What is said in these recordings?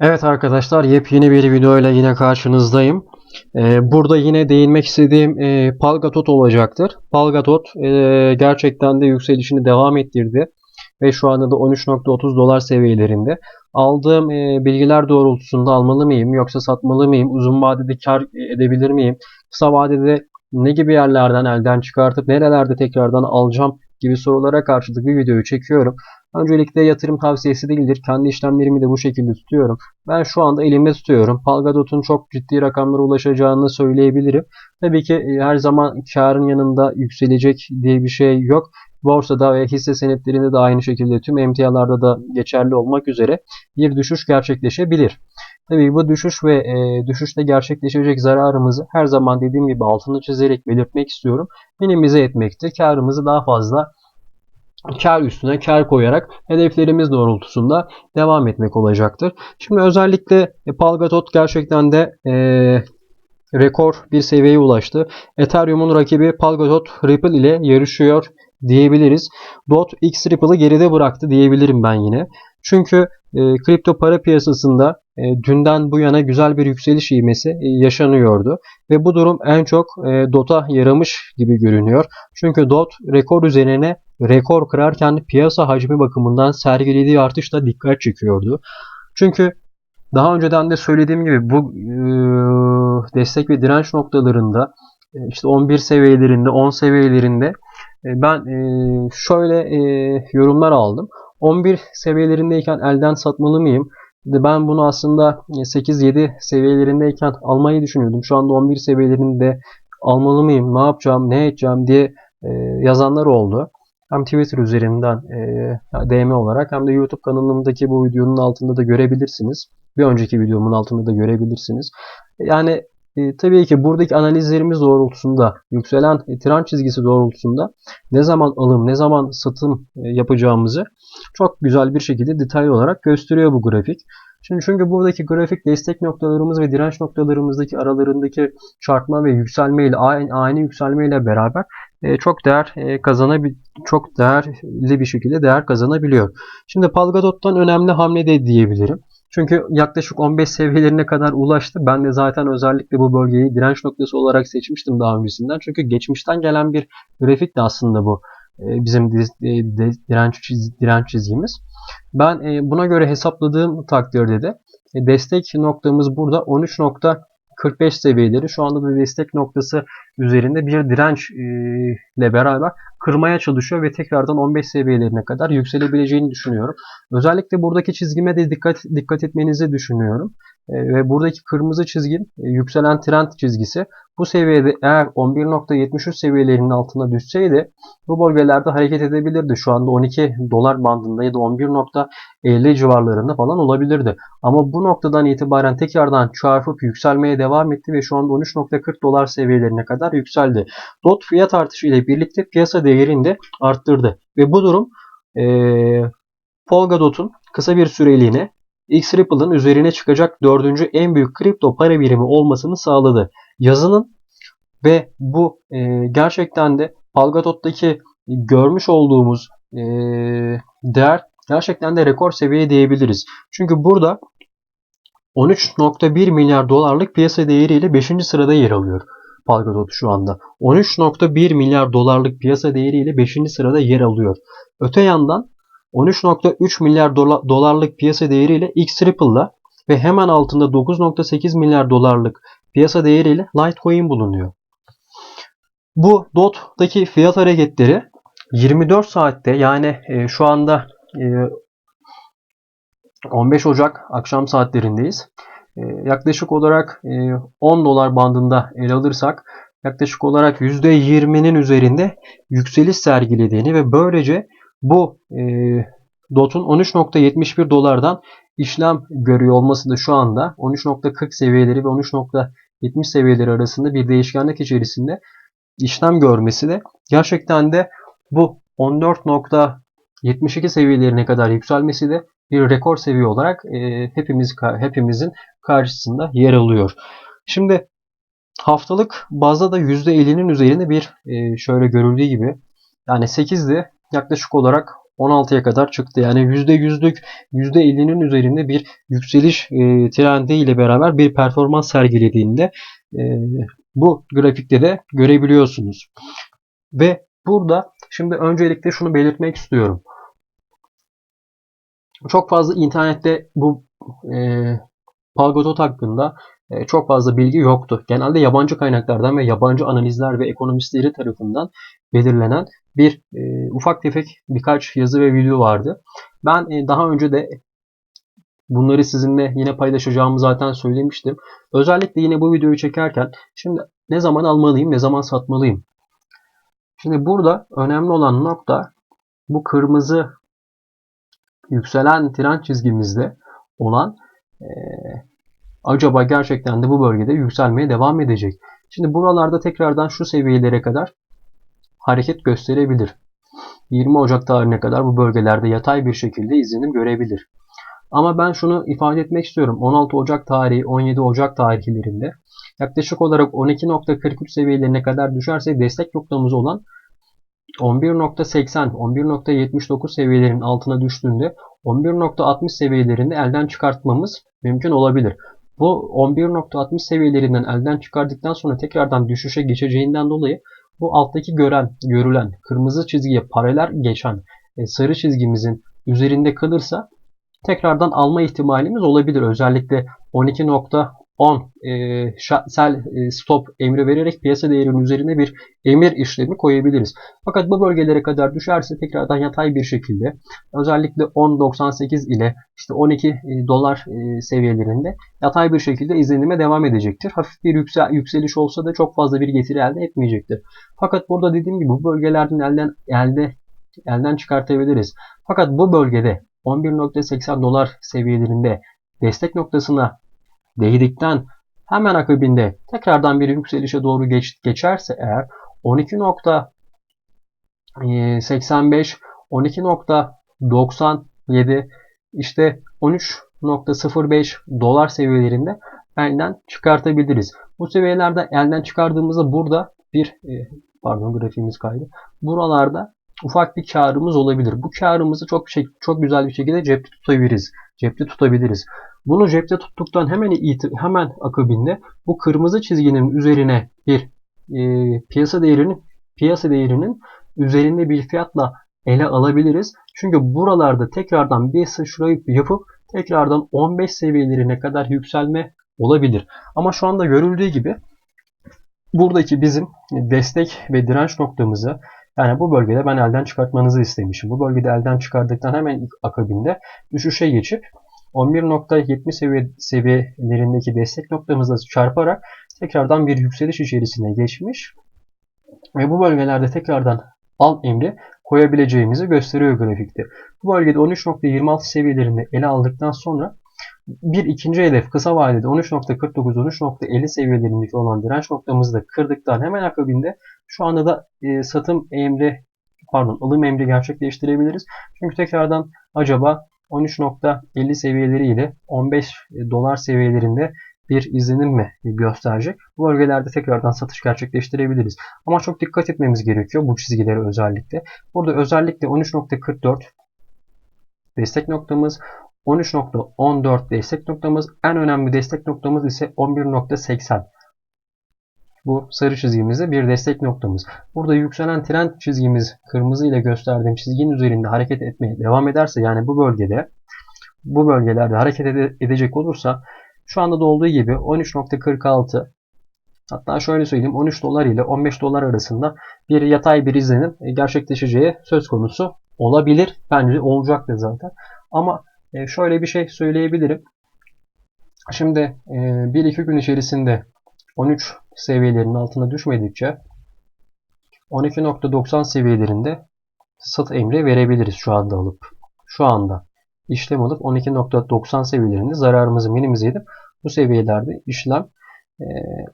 Evet arkadaşlar yepyeni bir videoyla yine karşınızdayım. Ee, burada yine değinmek istediğim e, Palgatot olacaktır. Palgatot e, gerçekten de yükselişini devam ettirdi ve şu anda da 13.30 dolar seviyelerinde. Aldığım e, bilgiler doğrultusunda almalı mıyım yoksa satmalı mıyım? Uzun vadede kar edebilir miyim? Kısa vadede ne gibi yerlerden elden çıkartıp nerelerde tekrardan alacağım gibi sorulara karşılık bir videoyu çekiyorum. Öncelikle yatırım tavsiyesi değildir. Kendi işlemlerimi de bu şekilde tutuyorum. Ben şu anda elimde tutuyorum. Palgadot'un çok ciddi rakamlara ulaşacağını söyleyebilirim. Tabii ki e, her zaman karın yanında yükselecek diye bir şey yok. Borsada ve hisse senetlerinde de aynı şekilde tüm emtialarda da geçerli olmak üzere bir düşüş gerçekleşebilir. Tabii bu düşüş ve e, düşüşte gerçekleşecek zararımızı her zaman dediğim gibi altını çizerek belirtmek istiyorum. Minimize etmekte karımızı daha fazla kar üstüne kar koyarak hedeflerimiz doğrultusunda devam etmek olacaktır. Şimdi özellikle e, Palgatot gerçekten de e, rekor bir seviyeye ulaştı. Ethereum'un rakibi Palgatot Ripple ile yarışıyor diyebiliriz. DOT X Ripple'ı geride bıraktı diyebilirim ben yine. Çünkü e, kripto para piyasasında e, dünden bu yana güzel bir yükseliş ivmesi e, yaşanıyordu. Ve bu durum en çok e, DOT'a yaramış gibi görünüyor. Çünkü DOT rekor üzerine rekor kırarken piyasa hacmi bakımından sergilediği artış da dikkat çekiyordu. Çünkü daha önceden de söylediğim gibi bu e, destek ve direnç noktalarında e, işte 11 seviyelerinde 10 seviyelerinde e, ben e, şöyle e, yorumlar aldım. 11 seviyelerindeyken elden satmalı mıyım? Ben bunu aslında 8-7 seviyelerindeyken almayı düşünüyordum. Şu anda 11 seviyelerinde almalı mıyım, ne yapacağım, ne edeceğim diye yazanlar oldu. Hem Twitter üzerinden DM olarak hem de YouTube kanalımdaki bu videonun altında da görebilirsiniz. Bir önceki videomun altında da görebilirsiniz. Yani e, tabii ki buradaki analizlerimiz doğrultusunda, yükselen e, trend çizgisi doğrultusunda ne zaman alım, ne zaman satım e, yapacağımızı çok güzel bir şekilde detaylı olarak gösteriyor bu grafik. Şimdi çünkü buradaki grafik destek noktalarımız ve direnç noktalarımızdaki aralarındaki çarpma ve yükselme ile aynı, aynı yükselme ile beraber e, çok değer e, kazanabil çok değerli bir şekilde değer kazanabiliyor. Şimdi Palgadot'tan önemli hamle de diyebilirim. Çünkü yaklaşık 15 seviyelerine kadar ulaştı. Ben de zaten özellikle bu bölgeyi direnç noktası olarak seçmiştim daha öncesinden. Çünkü geçmişten gelen bir grafik de aslında bu e, bizim direnç, direnç çizgimiz. Ben e, buna göre hesapladığım takdirde de e, destek noktamız burada 13.45 seviyeleri. Şu anda da destek noktası üzerinde bir direnç ile beraber kırmaya çalışıyor ve tekrardan 15 seviyelerine kadar yükselebileceğini düşünüyorum. Özellikle buradaki çizgime de dikkat dikkat etmenizi düşünüyorum. E, ve buradaki kırmızı çizgi e, yükselen trend çizgisi. Bu seviyede eğer 11.73 seviyelerinin altına düşseydi bu bölgelerde hareket edebilirdi. Şu anda 12 dolar bandında ya da 11.50 civarlarında falan olabilirdi. Ama bu noktadan itibaren tekrardan çarpıp yükselmeye devam etti ve şu anda 13.40 dolar seviyelerine kadar yükseldi. DOT fiyat artışı ile birlikte piyasa değerini de arttırdı. Ve bu durum e, Polkadot'un kısa bir süreliğine X-Ripple'ın üzerine çıkacak dördüncü en büyük kripto para birimi olmasını sağladı. Yazının ve bu e, gerçekten de Polkadot'taki görmüş olduğumuz e, değer gerçekten de rekor seviye diyebiliriz. Çünkü burada 13.1 milyar dolarlık piyasa değeriyle 5. sırada yer alıyor. Polkadot şu anda. 13.1 milyar dolarlık piyasa değeriyle 5. sırada yer alıyor. Öte yandan 13.3 milyar dolarlık piyasa değeriyle X Ripple'la ve hemen altında 9.8 milyar dolarlık piyasa değeriyle Litecoin bulunuyor. Bu DOT'daki fiyat hareketleri 24 saatte yani e, şu anda e, 15 Ocak akşam saatlerindeyiz. E, yaklaşık olarak e, 10 dolar bandında ele alırsak yaklaşık olarak %20'nin üzerinde yükseliş sergilediğini ve böylece bu e, DOT'un 13.71 dolardan işlem görüyor olması da şu anda 13.40 seviyeleri ve 13.70 seviyeleri arasında bir değişkenlik içerisinde işlem görmesi de gerçekten de bu 14.72 seviyelerine kadar yükselmesi de bir rekor seviye olarak e, hepimiz hepimizin karşısında yer alıyor. Şimdi haftalık bazda da %50'nin üzerinde bir e, şöyle görüldüğü gibi yani 8'di yaklaşık olarak 16'ya kadar çıktı. Yani %100'lük %50'nin üzerinde bir yükseliş e, trendi ile beraber bir performans sergilediğinde e, bu grafikte de görebiliyorsunuz. Ve burada şimdi öncelikle şunu belirtmek istiyorum. Çok fazla internette bu e, Palgotot hakkında çok fazla bilgi yoktu. Genelde yabancı kaynaklardan ve yabancı analizler ve ekonomistleri tarafından belirlenen bir e, ufak tefek birkaç yazı ve video vardı. Ben e, daha önce de bunları sizinle yine paylaşacağımı zaten söylemiştim. Özellikle yine bu videoyu çekerken şimdi ne zaman almalıyım, ne zaman satmalıyım? Şimdi burada önemli olan nokta bu kırmızı yükselen trend çizgimizde olan e, acaba gerçekten de bu bölgede yükselmeye devam edecek. Şimdi buralarda tekrardan şu seviyelere kadar hareket gösterebilir. 20 Ocak tarihine kadar bu bölgelerde yatay bir şekilde izlenim görebilir. Ama ben şunu ifade etmek istiyorum. 16 Ocak tarihi, 17 Ocak tarihlerinde yaklaşık olarak 12.43 seviyelerine kadar düşerse destek noktamız olan 11.80, 11.79 seviyelerin altına düştüğünde 11.60 seviyelerinde elden çıkartmamız mümkün olabilir. Bu 11.60 seviyelerinden elden çıkardıktan sonra tekrardan düşüşe geçeceğinden dolayı bu alttaki gören, görülen kırmızı çizgiye paralel geçen e, sarı çizgimizin üzerinde kalırsa tekrardan alma ihtimalimiz olabilir. Özellikle 12.10 e, sell e, stop emri vererek piyasa değerinin üzerine bir emir işlemi koyabiliriz. Fakat bu bölgelere kadar düşerse tekrardan yatay bir şekilde özellikle 10.98 ile işte 12 e, dolar e, seviyelerinde yatay bir şekilde izlenime devam edecektir. Hafif bir yüksel, yükseliş olsa da çok fazla bir getiri elde etmeyecektir. Fakat burada dediğim gibi bu bölgelerden elden elde elden çıkartabiliriz. Fakat bu bölgede 11.80 dolar seviyelerinde destek noktasına değdikten hemen akabinde tekrardan bir yükselişe doğru geç, geçerse eğer 12.85 12.97 işte 13.05 dolar seviyelerinde elden çıkartabiliriz. Bu seviyelerde elden çıkardığımızda burada bir e, pardon grafiğimiz kaydı. Buralarda ufak bir karımız olabilir. Bu karımızı çok şey, çok güzel bir şekilde cepte tutabiliriz. Cepte tutabiliriz. Bunu cepte tuttuktan hemen hemen akabinde bu kırmızı çizginin üzerine bir e, piyasa değerinin piyasa değerinin üzerinde bir fiyatla ele alabiliriz. Çünkü buralarda tekrardan bir sıçrayıp yapıp tekrardan 15 seviyelerine kadar yükselme olabilir. Ama şu anda görüldüğü gibi buradaki bizim destek ve direnç noktamızı yani bu bölgede ben elden çıkartmanızı istemişim. Bu bölgede elden çıkardıktan hemen akabinde düşüşe geçip 11.70 seviye, seviyelerindeki destek noktamızla çarparak tekrardan bir yükseliş içerisine geçmiş. Ve bu bölgelerde tekrardan al emri koyabileceğimizi gösteriyor grafikte. Bu bölgede 13.26 seviyelerinde ele aldıktan sonra bir ikinci hedef kısa vadede 13.49-13.50 seviyelerindeki olan direnç noktamızı da kırdıktan hemen akabinde şu anda da e, satım emri pardon alım emri gerçekleştirebiliriz. Çünkü tekrardan acaba 13.50 seviyeleri ile 15 dolar seviyelerinde bir izlenim mi gösterecek? Bu bölgelerde tekrardan satış gerçekleştirebiliriz. Ama çok dikkat etmemiz gerekiyor bu çizgilere özellikle. Burada özellikle 13.44 destek noktamız, 13.14 destek noktamız, en önemli destek noktamız ise 11.80. Bu sarı çizgimizde bir destek noktamız. Burada yükselen trend çizgimiz kırmızı ile gösterdiğim çizginin üzerinde hareket etmeye devam ederse yani bu bölgede bu bölgelerde hareket edecek olursa şu anda da olduğu gibi 13.46 hatta şöyle söyleyeyim 13 dolar ile 15 dolar arasında bir yatay bir izlenim gerçekleşeceği söz konusu olabilir. Bence olacak da zaten. Ama e, şöyle bir şey söyleyebilirim. Şimdi 1-2 e, gün içerisinde 13 seviyelerinin altına düşmedikçe 12.90 seviyelerinde sat emri verebiliriz şu anda alıp. Şu anda işlem alıp 12.90 seviyelerinde zararımızı minimize edip bu seviyelerde işlem e,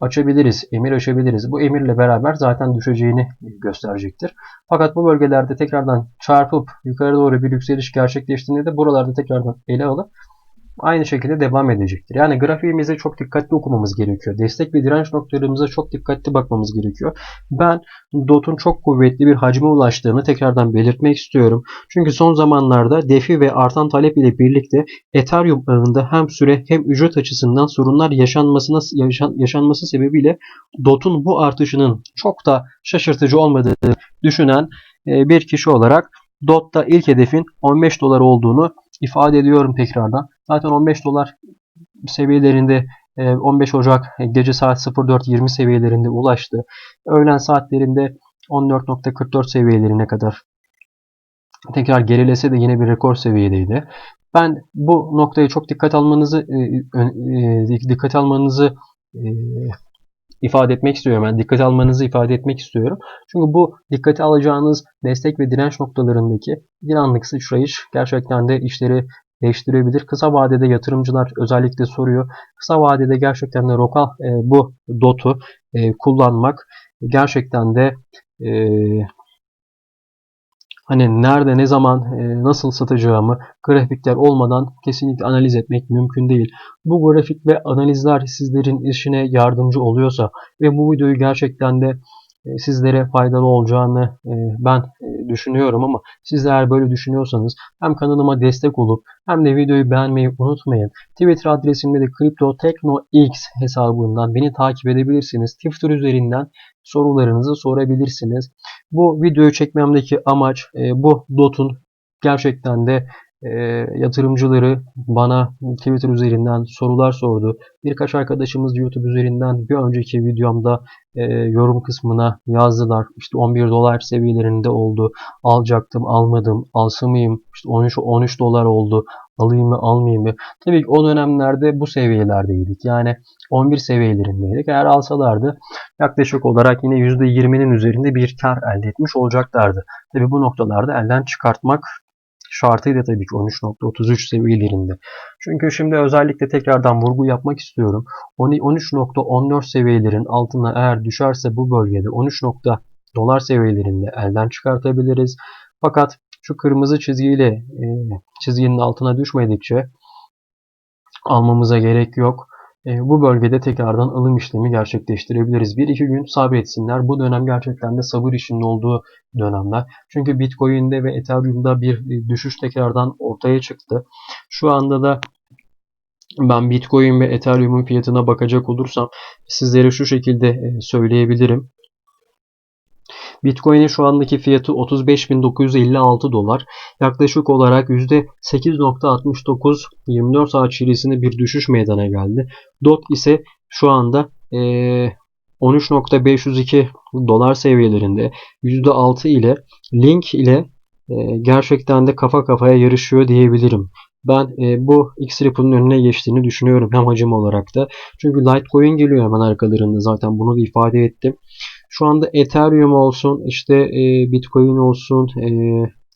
açabiliriz, emir açabiliriz. Bu emirle beraber zaten düşeceğini gösterecektir. Fakat bu bölgelerde tekrardan çarpıp yukarı doğru bir yükseliş gerçekleştiğinde de buralarda tekrardan ele alıp aynı şekilde devam edecektir. Yani grafiğimizi çok dikkatli okumamız gerekiyor. Destek ve direnç noktalarımıza çok dikkatli bakmamız gerekiyor. Ben DOT'un çok kuvvetli bir hacme ulaştığını tekrardan belirtmek istiyorum. Çünkü son zamanlarda defi ve artan talep ile birlikte Ethereum ağında hem süre hem ücret açısından sorunlar yaşanmasına yaşan, yaşanması sebebiyle DOT'un bu artışının çok da şaşırtıcı olmadığını düşünen e, bir kişi olarak DOT'ta ilk hedefin 15 dolar olduğunu ifade ediyorum tekrardan. Zaten 15 dolar seviyelerinde 15 Ocak gece saat 04.20 seviyelerinde ulaştı. Öğlen saatlerinde 14.44 seviyelerine kadar tekrar gerilese de yine bir rekor seviyedeydi. Ben bu noktayı çok dikkat almanızı dikkat almanızı ifade etmek istiyorum. Yani dikkate almanızı ifade etmek istiyorum. Çünkü bu dikkate alacağınız destek ve direnç noktalarındaki bir anlık sıçrayış gerçekten de işleri değiştirebilir. Kısa vadede yatırımcılar özellikle soruyor. Kısa vadede gerçekten de lokal e, bu DOT'u e, kullanmak gerçekten de e, hani nerede, ne zaman, e, nasıl satacağımı grafikler olmadan kesinlikle analiz etmek mümkün değil. Bu grafik ve analizler sizlerin işine yardımcı oluyorsa ve bu videoyu gerçekten de sizlere faydalı olacağını e, ben e, düşünüyorum ama siz eğer böyle düşünüyorsanız hem kanalıma destek olup hem de videoyu beğenmeyi unutmayın. Twitter adresimde de CryptoTechnoX hesabından beni takip edebilirsiniz. Twitter üzerinden sorularınızı sorabilirsiniz. Bu videoyu çekmemdeki amaç bu DOT'un gerçekten de e, yatırımcıları bana Twitter üzerinden sorular sordu. Birkaç arkadaşımız YouTube üzerinden bir önceki videomda e, yorum kısmına yazdılar. İşte 11 dolar seviyelerinde oldu. Alacaktım, almadım. Alsa mıyım? İşte 13 13 dolar oldu. Alayım mı, almayayım mı? Tabii ki o dönemlerde bu seviyelerdeydik. Yani 11 seviyelerindeydik. Eğer alsalardı yaklaşık olarak yine %20'nin üzerinde bir kar elde etmiş olacaklardı. Tabii bu noktalarda elden çıkartmak şartıyla tabii ki 13.33 seviyelerinde. Çünkü şimdi özellikle tekrardan vurgu yapmak istiyorum. 13.14 seviyelerin altına eğer düşerse bu bölgede 13. dolar seviyelerinde elden çıkartabiliriz. Fakat şu kırmızı çizgiyle e, çizginin altına düşmedikçe almamıza gerek yok. E, bu bölgede tekrardan alım işlemi gerçekleştirebiliriz. Bir iki gün sabretsinler. Bu dönem gerçekten de sabır işinin olduğu dönemler. Çünkü Bitcoin'de ve Ethereum'da bir e, düşüş tekrardan ortaya çıktı. Şu anda da ben Bitcoin ve Ethereum'un fiyatına bakacak olursam sizlere şu şekilde e, söyleyebilirim. Bitcoin'in şu andaki fiyatı 35.956 dolar. Yaklaşık olarak %8.69 24 saat içerisinde bir düşüş meydana geldi. DOT ise şu anda e, 13.502 dolar seviyelerinde %6 ile Link ile e, gerçekten de kafa kafaya yarışıyor diyebilirim. Ben e, bu X-Ripple'ın önüne geçtiğini düşünüyorum hem hacim olarak da. Çünkü Litecoin geliyor hemen arkalarında zaten bunu da ifade ettim. Şu anda Ethereum olsun, işte e, Bitcoin olsun, e,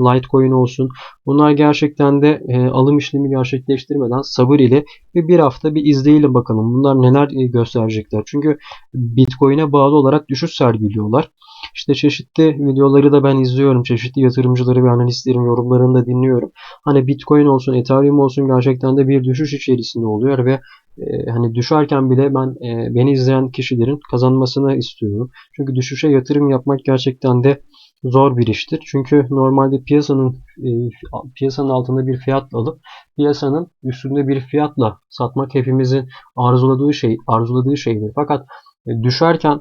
Litecoin olsun. Bunlar gerçekten de e, alım işlemi gerçekleştirmeden sabır ile bir, bir hafta bir izleyelim bakalım. Bunlar neler e, gösterecekler. Çünkü Bitcoin'e bağlı olarak düşüş sergiliyorlar. İşte çeşitli videoları da ben izliyorum. Çeşitli yatırımcıları ve analistlerin yorumlarını da dinliyorum. Hani Bitcoin olsun, Ethereum olsun gerçekten de bir düşüş içerisinde oluyor ve e, hani düşerken bile ben e, beni izleyen kişilerin kazanmasını istiyorum. Çünkü düşüşe yatırım yapmak gerçekten de zor bir iştir. Çünkü normalde piyasanın e, piyasanın altında bir fiyatla alıp piyasanın üstünde bir fiyatla satmak hepimizin arzuladığı şey arzuladığı şeydir. Fakat e, düşerken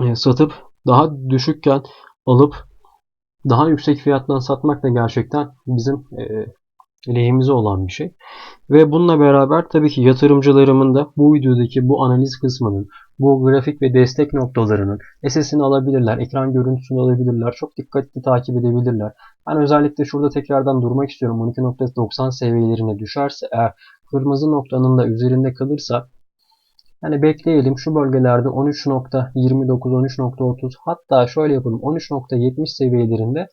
e, satıp daha düşükken alıp daha yüksek fiyattan satmak da gerçekten bizim e, lehimize olan bir şey. Ve bununla beraber tabii ki yatırımcılarımın da bu videodaki bu analiz kısmının, bu grafik ve destek noktalarının SS'ini alabilirler, ekran görüntüsünü alabilirler, çok dikkatli takip edebilirler. Ben özellikle şurada tekrardan durmak istiyorum. 12.90 seviyelerine düşerse eğer kırmızı noktanın da üzerinde kalırsa yani bekleyelim şu bölgelerde 13.29, 13.30 hatta şöyle yapalım 13.70 seviyelerinde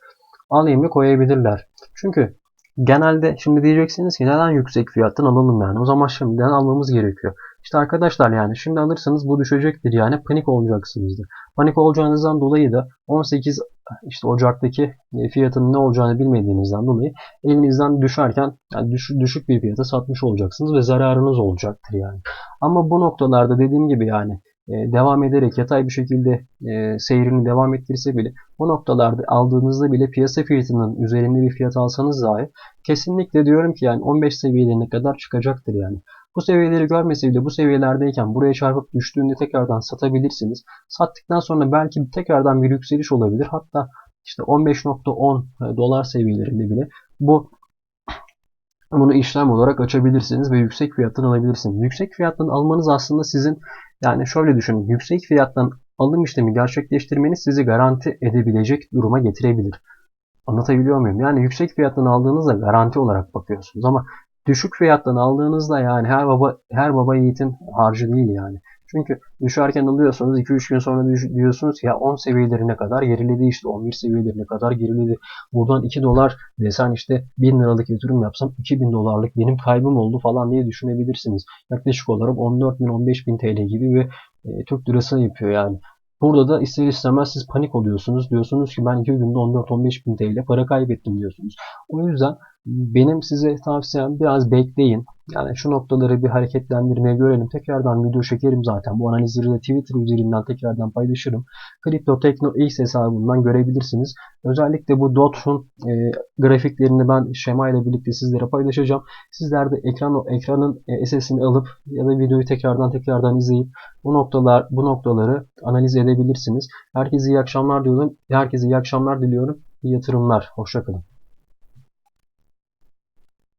alayımı koyabilirler. Çünkü genelde şimdi diyeceksiniz ki neden yüksek fiyattan alalım yani. O zaman şimdiden almamız gerekiyor. İşte arkadaşlar yani şimdi alırsanız bu düşecektir yani panik olacaksınızdır. Panik olacağınızdan dolayı da 18 işte Ocak'taki e, fiyatının ne olacağını bilmediğinizden dolayı elinizden düşerken yani düş, düşük bir fiyata satmış olacaksınız ve zararınız olacaktır yani. Ama bu noktalarda dediğim gibi yani e, devam ederek yatay bir şekilde e, seyrini devam ettirse bile bu noktalarda aldığınızda bile piyasa fiyatının üzerinde bir fiyat alsanız dahi kesinlikle diyorum ki yani 15 seviyelerine kadar çıkacaktır yani. Bu seviyeleri görmese bile bu seviyelerdeyken buraya çarpıp düştüğünde tekrardan satabilirsiniz. Sattıktan sonra belki tekrardan bir yükseliş olabilir. Hatta işte 15.10 dolar seviyelerinde bile bu bunu işlem olarak açabilirsiniz ve yüksek fiyattan alabilirsiniz. Yüksek fiyattan almanız aslında sizin yani şöyle düşünün. Yüksek fiyattan alım işlemi gerçekleştirmeniz sizi garanti edebilecek duruma getirebilir. Anlatabiliyor muyum? Yani yüksek fiyattan aldığınızda garanti olarak bakıyorsunuz ama düşük fiyattan aldığınızda yani her baba her baba yiğitin harcı değil yani. Çünkü düşerken alıyorsanız 2-3 gün sonra diyorsunuz ya 10 seviyelerine kadar geriledi işte 11 seviyelerine kadar geriledi. Buradan 2 dolar desen işte 1000 liralık yatırım yapsam 2000 dolarlık benim kaybım oldu falan diye düşünebilirsiniz. Yaklaşık olarak 14 bin 15 bin TL gibi bir e, Türk lirası yapıyor yani. Burada da ister istemez siz panik oluyorsunuz. Diyorsunuz ki ben 2 günde 14-15 bin TL para kaybettim diyorsunuz. O yüzden benim size tavsiyem biraz bekleyin. Yani şu noktaları bir hareketlendirmeye görelim. Tekrardan video çekerim zaten. Bu analizleri de Twitter üzerinden tekrardan paylaşırım. Crypto Tekno X hesabından görebilirsiniz. Özellikle bu DOT'un e, grafiklerini ben şema ile birlikte sizlere paylaşacağım. Sizler de ekran ekranın e, SS'ini alıp ya da videoyu tekrardan tekrardan izleyip bu noktalar bu noktaları analiz edebilirsiniz. Herkese iyi akşamlar diyorum. Herkese iyi akşamlar diliyorum. İyi yatırımlar. Hoşçakalın.